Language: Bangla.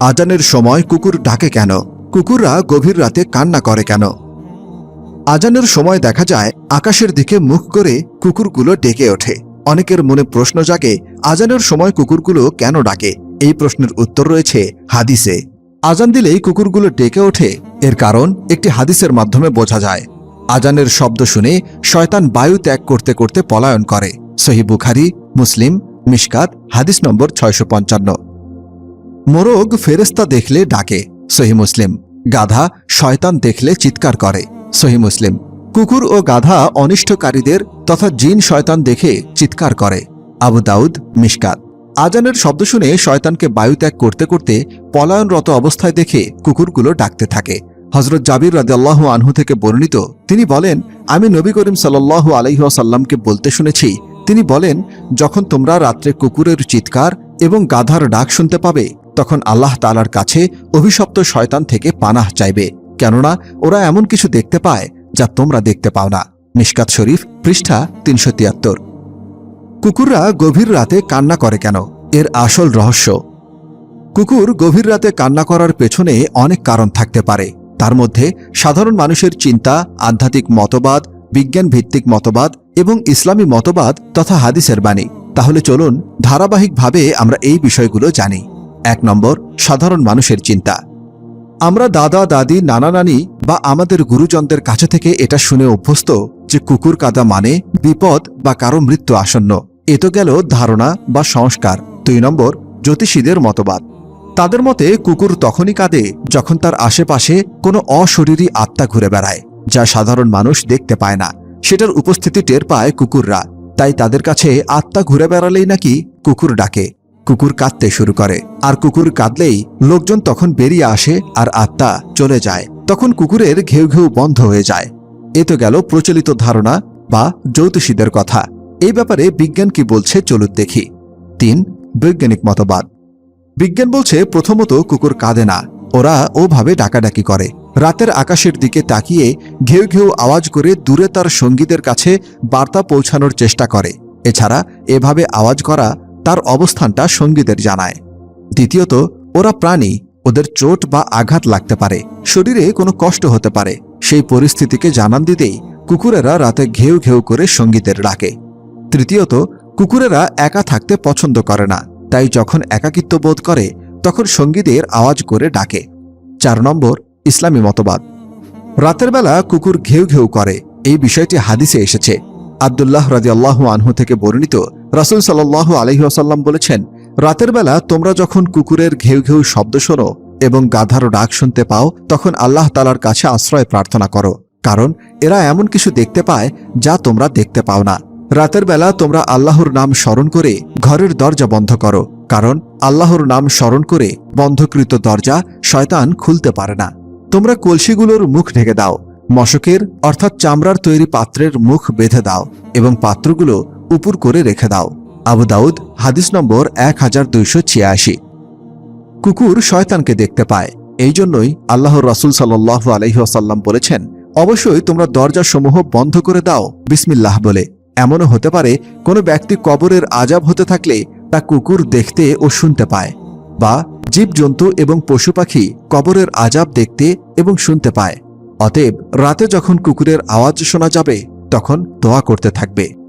আজানের সময় কুকুর ডাকে কেন? কুকুররা গভীর রাতে কান্না করে কেন? আজানের সময় দেখা যায়, আকাশের দিকে মুখ করে কুকুরগুলো ডেকে ওঠে। অনেকের মনে প্রশ্ন জাগে, আজানের সময় কুকুরগুলো কেন ডাকে? এই প্রশ্নের উত্তর রয়েছে হাদিসে। আজান দিলেই কুকুরগুলো ডেকে ওঠে। এর কারণ একটি হাদিসের মাধ্যমে বোঝা যায়। আজানের শব্দ শুনে শয়তান বায়ু ত্যাগ করতে করতে পলায়ন করে। সহি বুখারি, মুসলিম, মিশকাত, হাদিস নম্বর ছয়শো পঞ্চান্ন। মোরগ ফেরেস্তা দেখলে ডাকে, সহি মুসলিম। গাধা শয়তান দেখলে চিৎকার করে, সহি মুসলিম। কুকুর ও গাধা অনিষ্টকারীদের তথা জিন শয়তান দেখে চিৎকার করে। আবু দাউদ মিশকাত। আজানের শব্দ শুনে শয়তানকে বায়ুত্যাগ করতে করতে পলায়নরত অবস্থায় দেখে কুকুরগুলো ডাকতে থাকে। হজরত জাবির রাদিয়াল্লাহ আনহু থেকে বর্ণিত, তিনি বলেন, আমি নবী করিম সাল্লাহ আলহিহাসাল্লামকে বলতে শুনেছি। তিনি বলেন, যখন তোমরা রাত্রে কুকুরের চিৎকার এবং গাধার ডাক শুনতে পাবে তখন আল্লাহ তালার কাছে অভিশপ্ত শয়তান থেকে পানাহ চাইবে, কেননা ওরা এমন কিছু দেখতে পায় যা তোমরা দেখতে পাও না। মিশকাত শরীফ, পৃষ্ঠা তিনশো তিয়াত্তর। কুকুররা গভীর রাতে কান্না করে কেন? এর আসল রহস্য। কুকুর গভীর রাতে কান্না করার পেছনে অনেক কারণ থাকতে পারে। তার মধ্যে সাধারণ মানুষের চিন্তা, আধ্যাত্মিক মতবাদ বিজ্ঞান ভিত্তিক মতবাদ এবং ইসলামী মতবাদ তথা হাদিসের বাণী। তাহলে চলুন, ধারাবাহিকভাবে আমরা এই বিষয়গুলো জানি। এক নম্বর, সাধারণ মানুষের চিন্তা। আমরা দাদা, দাদি, নানা, নানি বা আমাদের গুরুজনদের কাছে থেকে এটা শুনে অভ্যস্ত যে কুকুর কাদা মানে বিপদ বা কারও মৃত্যু আসন্ন। এ তো গেল ধারণা বা সংস্কার। দুই নম্বর, জ্যোতিষীদের মতবাদ। তাদের মতে কুকুর তখনই কাঁদে যখন তার আশেপাশে কোনো অশরীরী আত্মা ঘুরে বেড়ায়, যা সাধারণ মানুষ দেখতে পায় না। সেটার উপস্থিতি টের পায় কুকুররা। তাই তাদের কাছে আত্মা ঘুরে বেড়ালেই নাকি কুকুর ডাকে। কুকুর কাঁদতে শুরু করে। আর কুকুর কাঁদলেই লোকজন তখন বেরিয়ে আসে আর আত্মা চলে যায়। তখন কুকুরের ঘেউ ঘেউ বন্ধ হয়ে যায়। এ তো গেল প্রচলিত ধারণা বা জ্যোতিষীদের কথা। এই ব্যাপারে বিজ্ঞান কি বলছে চলুন দেখি। তিন, বৈজ্ঞানিক মতবাদ। বিজ্ঞান বলছে প্রথমত কুকুর কাঁদে না। ওরা ওভাবে ডাকাডাকি করে। রাতের আকাশের দিকে তাকিয়ে ঘেউ ঘেউ আওয়াজ করে দূরে তার সঙ্গীদের কাছে বার্তা পৌঁছানোর চেষ্টা করে। এছাড়া এভাবে আওয়াজ করা তার অবস্থানটা সঙ্গীদের জানায়। দ্বিতীয়ত, ওরা প্রাণী, ওদের চোট বা আঘাত লাগতে পারে, শরীরে কোনো কষ্ট হতে পারে। সেই পরিস্থিতিকে জানান দিতেই কুকুরেরা রাতে ঘেউ ঘেউ করে সঙ্গীতের ডাকে। তৃতীয়ত, কুকুরেরা একা থাকতে পছন্দ করে না, তাই যখন একাকিত্ব বোধ করে, তখন সঙ্গীদের আওয়াজ করে ডাকে। চার নম্বর, ইসলামী মতবাদ। রাতের বেলা কুকুর ঘেউ ঘেউ করে, এই বিষয়টি হাদিসে এসেছে। আবদুল্লাহ রাজি আল্লাহ আনহু থেকে বর্ণিত, রাসুল সাল্লাহ আলহিহাসাল্লাম বলেছেন, রাতের বেলা তোমরা যখন কুকুরের ঘেউ ঘেউ শব্দ শোনো এবং গাধারও ডাক শুনতে পাও, তখন আল্লাহ তালার কাছে আশ্রয় প্রার্থনা করো। কারণ, এরা এমন কিছু দেখতে পায় যা তোমরা দেখতে পাও না। রাতের বেলা তোমরা আল্লাহর নাম স্মরণ করে ঘরের দরজা বন্ধ করো। কারণ, আল্লাহর নাম স্মরণ করে বন্ধকৃত দরজা শয়তান খুলতে পারে না। তোমরা কলসিগুলোর মুখ ঢেকে দাও। মশকের, অর্থাৎ চামড়ার তৈরি পাত্রের মুখ বেঁধে দাও এবং পাত্রগুলো উপুর করে রেখে দাও। আবু দাউদ, হাদিস নম্বর এক হাজার দুইশো ছিয়াশি। কুকুর শয়তানকে দেখতে পায়। এই জন্যই আল্লাহর রসুল সাল্লাহ আলহিহাসাল্লাম বলেছেন, অবশ্যই তোমরা দরজাসমূহ বন্ধ করে দাও। বিসমিল্লাহ বলে। এমনও হতে পারে, কোনো ব্যক্তি কবরের আজাব হতে থাকলে তা কুকুর দেখতে ও শুনতে পায় বা জীবজন্তু এবং পশু পাখি কবরের আজাব দেখতে এবং শুনতে পায়। অতএব রাতে যখন কুকুরের আওয়াজ শোনা যাবে তখন দোয়া করতে থাকবে।